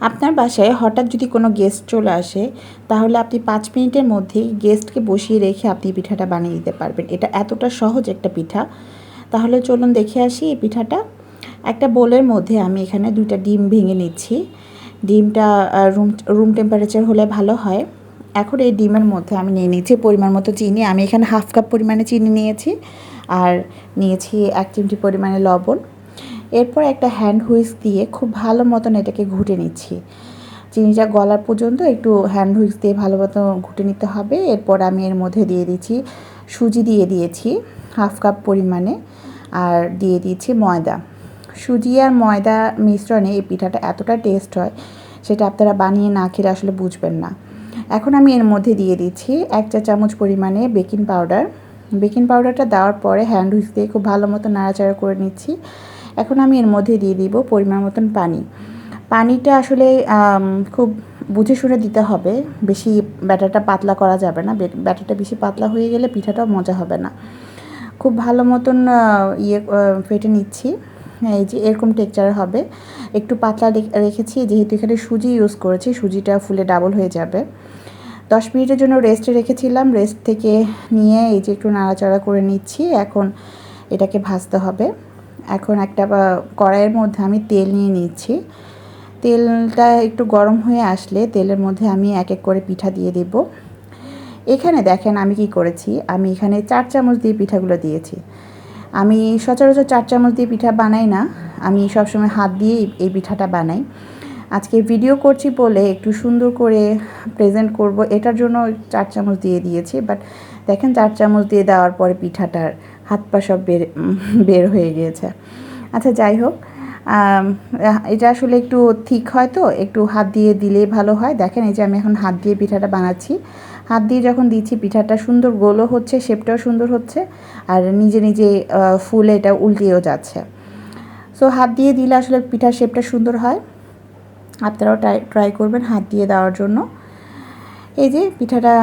আপনার বাসায় হঠাৎ যদি কোনো গেস্ট চলে আসে, তাহলে আপনি পাঁচ মিনিটের মধ্যেই গেস্টকে বসিয়ে রেখে আপনি পিঠাটা বানিয়ে দিতে পারবেন। এটা এতটা সহজ একটা পিঠা। তাহলে চলুন দেখে আসি এই পিঠাটা। একটা বোলের মধ্যে আমি এখানে দুইটা ডিম ভেঙে নিচ্ছি। ডিমটা রুম রুম টেম্পারেচার হলে ভালো হয়। এখন এই ডিমের মধ্যে আমি নিয়ে নিচ্ছি পরিমাণ মতো চিনি। আমি এখানে হাফ কাপ পরিমাণে চিনি নিয়েছি। আর নিয়েছি এক চিমটি পরিমাণে লবণ। এরপর একটা হ্যান্ড হুইস্ক দিয়ে খুব ভালো মতন এটাকে ঘুটে নিচ্ছি। চিনিটা গলার পর্যন্ত একটু হ্যান্ড হুইস্ক দিয়ে ভালো মতো ঘুটে নিতে হবে। এরপর আমি এর মধ্যে দিয়ে দিচ্ছি সুজি দিয়ে দিয়েছি হাফ কাপ পরিমাণে, আর দিয়ে দিয়েছি ময়দা। সুজি আর ময়দা মিশ্রণে এই পিঠাটা এতটা টেস্ট হয়, সেটা আপনারা বানিয়ে না খেলে আসলে বুঝবেন না। এখন আমি এর মধ্যে দিয়ে দিচ্ছি এক চা চামচ পরিমাণে বেকিং পাউডার বেকিং পাউডারটা দেওয়ার পরে হ্যান্ড হুইস্ক দিয়ে খুব ভালো মতো নাড়াচাড়া করে নিচ্ছি। এখন আমি এর মধ্যে দিয়ে দিব পরিমাণ মতন পানি। পানিটা আসলে খুব বুঝে শুনে দিতে হবে। বেশি ব্যাটারটা পাতলা করা যাবে না। ব্যাটারটা বেশি পাতলা হয়ে গেলে পিঠাটাও মজা হবে না। খুব ভালো মতন ইয়ে ফেটে নিচ্ছি। এই যে এরকম টেক্সচার হবে। একটু পাতলা রেখেছি। যেহেতু এখানে সুজি ইউজ করেছি, সুজিটা ফুলে ডাবল হয়ে যাবে। দশ মিনিটের জন্য রেস্টে রেখেছিলাম। রেস্ট থেকে নিয়ে এই যে একটু নাড়াচাড়া করে নিচ্ছি। এখন এটাকে ভাজতে হবে। এখন একটা কড়াইয়ের মধ্যে আমি তেল নিয়ে নিচ্ছি। তেলটা একটু গরম হয়ে আসলে তেলের মধ্যে আমি এক এক করে পিঠা দিয়ে দেব। এখানে দেখেন আমি কি করেছি, আমি এখানে চার চামচ দিয়ে পিঠাগুলো দিয়েছি। আমি সচরাচর চার চামচ দিয়ে পিঠা বানাই না, আমি সবসময় হাত দিয়ে এই পিঠাটা বানাই। আজকে ভিডিও করছি বলে একটু সুন্দর করে প্রেজেন্ট করব, এটার জন্য চার চামচ দিয়ে দিয়েছি বাট দেখেন চার চামচ দিয়ে দেওয়ার পরে পিঠাটার হাত পা সব বের বের হয়ে গিয়েছে। আচ্ছা যাই হোক এটা আসলে একটু ঠিক হয় তো? একটু হাত দিয়ে দিলেই ভালো হয়। দেখেন, এই যে আমি এখন হাত দিয়ে পিঠাটা বানাচ্ছি। হাত দিয়ে যখন দিচ্ছি, পিঠাটা সুন্দর গোলও হচ্ছে, শেপটাও সুন্দর হচ্ছে, আর নিজে নিজে ফুলে এটা উল্টিয়েও যাচ্ছে। সো হাত দিয়ে দিলে আসলে পিঠার শেপটা সুন্দর হয়। আপনারাও ট্রাই ট্রাই করবেন হাত দিয়ে দেওয়ার জন্য। এই যে পিঠাটা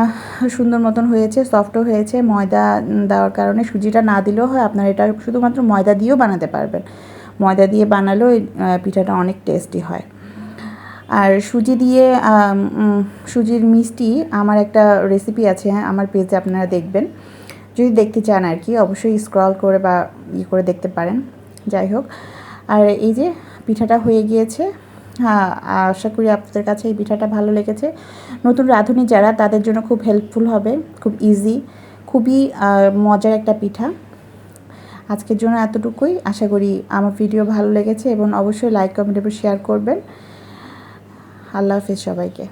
সুন্দর মতন হয়েছে সফটও হয়েছে, ময়দা দেওয়ার কারণে সুজিটা না দিলেও হয়, আপনারা এটা শুধুমাত্র ময়দা দিয়েও বানাতে পারবেন। ময়দা দিয়ে বানালেও পিঠাটা অনেক টেস্টি হয়। আর সুজি দিয়ে সুজির মিষ্টি আমার একটা রেসিপি আছে হ্যাঁ আমার পেজে আপনারা দেখবেন। যদি দেখতে চান আর কি, অবশ্যই স্ক্রল করে বা ই করে দেখতে পারেন। যাই হোক, আর এই যে পিঠাটা হয়ে গিয়েছে হ্যাঁ আশা করি আপনাদের কাছে এই পিঠাটা ভালো লেগেছে। নতুন রাঁধুনি যারা, তাদের জন্য খুব হেল্পফুল হবে, খুব ইজি খুবই মজার একটা পিঠা। আজকের জন্য এতটুকুই। আশা করি আমার ভিডিও ভালো লেগেছে এবং অবশ্যই লাইক কমেন্ট এবং শেয়ার করবেন। আল্লাহ হাফিজ সবাইকে।